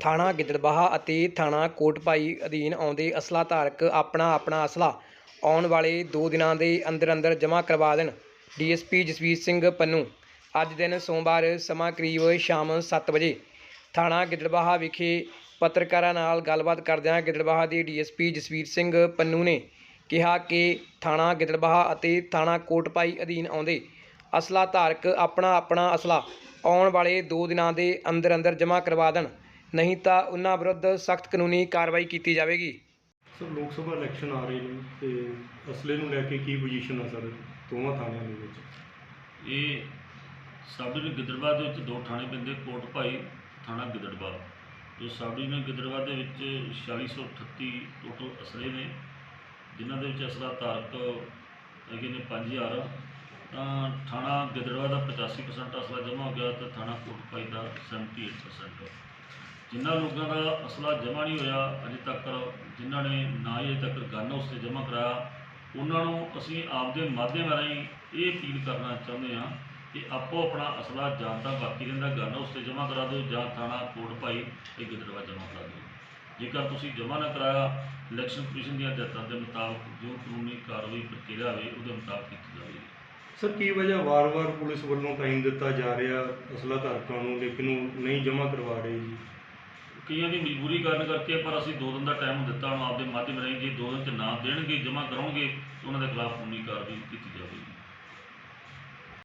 ਥਾਣਾ ਗਿੱਦੜਬਾਹਾ ਅਤੇ ਥਾਣਾ ਕੋਟਭਾਈ ਅਧੀਨ ਆਉਂਦੇ ਅਸਲਾ ਧਾਰਕ ਆਪਣਾ ਆਪਣਾ ਅਸਲਾ ਆਉਣ ਵਾਲੇ 2 ਦਿਨਾਂ ਦੇ ਅੰਦਰ ਅੰਦਰ ਜਮ੍ਹਾਂ ਕਰਵਾ ਦੇਣ। ਡੀਐਸਪੀ ਜਸਵੀਰ ਸਿੰਘ ਪੰਨੂ, ਅੱਜ ਦਿਨ ਸੋਮਵਾਰ ਸਮਾਂ ਕਰੀਬ ਸ਼ਾਮ 7 ਵਜੇ ਥਾਣਾ ਗਿੱਦੜਬਾਹਾ ਵਿਖੇ ਪੱਤਰਕਾਰਾਂ ਨਾਲ ਗੱਲਬਾਤ ਕਰਦਿਆਂ ਗਿੱਦੜਬਾਹਾ ਦੇ ਡੀਐਸਪੀ ਜਸਵੀਰ ਸਿੰਘ ਪੰਨੂ ਨੇ ਕਿਹਾ ਕਿ ਥਾਣਾ ਗਿੱਦੜਬਾਹਾ ਅਤੇ ਥਾਣਾ ਕੋਟਭਾਈ ਅਧੀਨ ਆਉਂਦੇ ਅਸਲਾ ਧਾਰਕ ਆਪਣਾ ਆਪਣਾ ਅਸਲਾ ਆਉਣ ਵਾਲੇ 2 ਦਿਨਾਂ ਦੇ ਅੰਦਰ ਅੰਦਰ ਜਮ੍ਹਾਂ ਕਰਵਾ ਦੇਣ। ਨਹੀਂ ਤਾਂ ਉਹਨਾਂ ਵਿਰੁੱਧ ਸਖਤ ਕਾਨੂੰਨੀ ਕਾਰਵਾਈ ਕੀਤੀ ਜਾਵੇਗੀ। ਸਰ ਲੋਕ ਸਭਾ ਇਲੈਕਸ਼ਨ ਆ ਰਹੇ ਨੇ ਤੇ ਅਸਲੇ ਨੂੰ ਲੈ ਕੇ ਕੀ ਪੋਜੀਸ਼ਨ ਆ ਸਰ ਦੋਵਾਂ ਥਾਣਿਆਂ ਦੇ ਵਿੱਚ? ਇਹ ਸਬ ਡਿਵੀਜ਼ਨ ਗਿੱਦੜਬਾਹ ਦੇ ਵਿੱਚ ਦੋ ਥਾਣੇ ਪੈਂਦੇ ਕੋਟ ਭਾਈ ਥਾਣਾ ਗਿੱਦੜਬਾਹ। ਜੋ ਸਬ ਡਿਵੀਜ਼ਨ ਗਿੱਦੜਬਾਹ ਦੇ ਵਿੱਚ 4638 ਟੋਟਲ ਅਸਲੇ ਨੇ ਜਿਨ੍ਹਾਂ ਦੇ ਵਿੱਚ ਅਸਲਾ ਧਾਰਕ ਹੈਗੇ ਨੇ 5000 ਤਾਂ ਥਾਣਾ ਗਿੱਦੜਬਾਹ ਦਾ 85% ਅਸਲਾ ਜਮ੍ਹਾਂ ਹੋ ਗਿਆ ਤੇ ਥਾਣਾ ਕੋਟ ਭਾਈ ਦਾ 78% ਜਿਨ੍ਹਾਂ ਲੋਕਾਂ ਦਾ ਅਸਲਾ ਜਮ੍ਹਾਂ ਨਹੀਂ ਹੋਇਆ ਅਜੇ ਤੱਕ, ਜਿਨ੍ਹਾਂ ਨੇ ਨਾ ਹੀ ਅਜੇ ਤੱਕ ਗਨ ਹਾਊਸ ਤੇ ਜਮ੍ਹਾਂ ਕਰਾਇਆ, ਉਹਨਾਂ ਨੂੰ ਅਸੀਂ ਆਪਦੇ ਮਾਧਿਅਮ ਰਾਹੀਂ ਇਹ ਅਪੀਲ ਕਰਨਾ ਚਾਹੁੰਦੇ ਹਾਂ ਕਿ ਆਪੋ ਆਪਣਾ ਅਸਲਾ ਜਾਂ ਤਾਂ ਬਾਕੀ ਰਹਿੰਦਾ ਗਨ ਹਾਊਸ ਤੇ ਜਮ੍ਹਾਂ ਕਰਾ ਦਿਓ ਜਾਂ ਥਾਣਾ ਕੋਟ ਭਾਈ ਤੇ ਗਿੱਦੜਵਾ ਜਮ੍ਹਾਂ ਕਰਾ ਦਿਓ। ਜੇਕਰ ਤੁਸੀਂ ਜਮ੍ਹਾਂ ਨਾ ਕਰਾਇਆ, ਇਲੈਕਸ਼ਨ ਕਮਿਸ਼ਨ ਦੀਆਂ ਹਦਾਇਤਾਂ ਦੇ ਮੁਤਾਬਕ ਜੋ ਕਾਨੂੰਨੀ ਕਾਰਵਾਈ ਪ੍ਰਕਿਰਿਆ ਹੋਵੇ, ਉਹਦੇ ਮੁਤਾਬਕ ਕੀਤੀ ਜਾਵੇਗੀ। ਸਰ, ਕੀ ਵਜ੍ਹਾ ਵਾਰ-ਵਾਰ ਪੁਲਿਸ ਵੱਲੋਂ ਟਾਈਮ ਦਿੱਤਾ ਜਾ ਰਿਹਾ ਅਸਲਾ ਧਾਰਕਾਂ ਨੂੰ, ਲੇਕਿਨ ਉਹ ਨਹੀਂ ਜਮ੍ਹਾਂ ਕਰਵਾ ਰਹੇ ਜੀ? ਕਈਆਂ ਦੀ ਮਜਬੂਰੀ ਕਾਰਨ ਕਰਕੇ ਪਰ ਅਸੀਂ ਦੋ ਦਿਨ ਦਾ ਟਾਈਮ ਦਿੱਤਾ ਉਹਨਾਂ ਆਪਦੇ ਮਾਧਿਅਮ ਰਾਹੀਂ ਜੇ ਦੋ ਦਿਨ ਚ ਨਾ ਦੇਣਗੇ, ਜਮ੍ਹਾਂ ਕਰਾਉਣਗੇ, ਤਾਂ ਉਹਨਾਂ ਦੇ ਖਿਲਾਫ ਕਾਨੂੰਨੀ ਕਾਰਵਾਈ ਕੀਤੀ ਜਾਵੇਗੀ।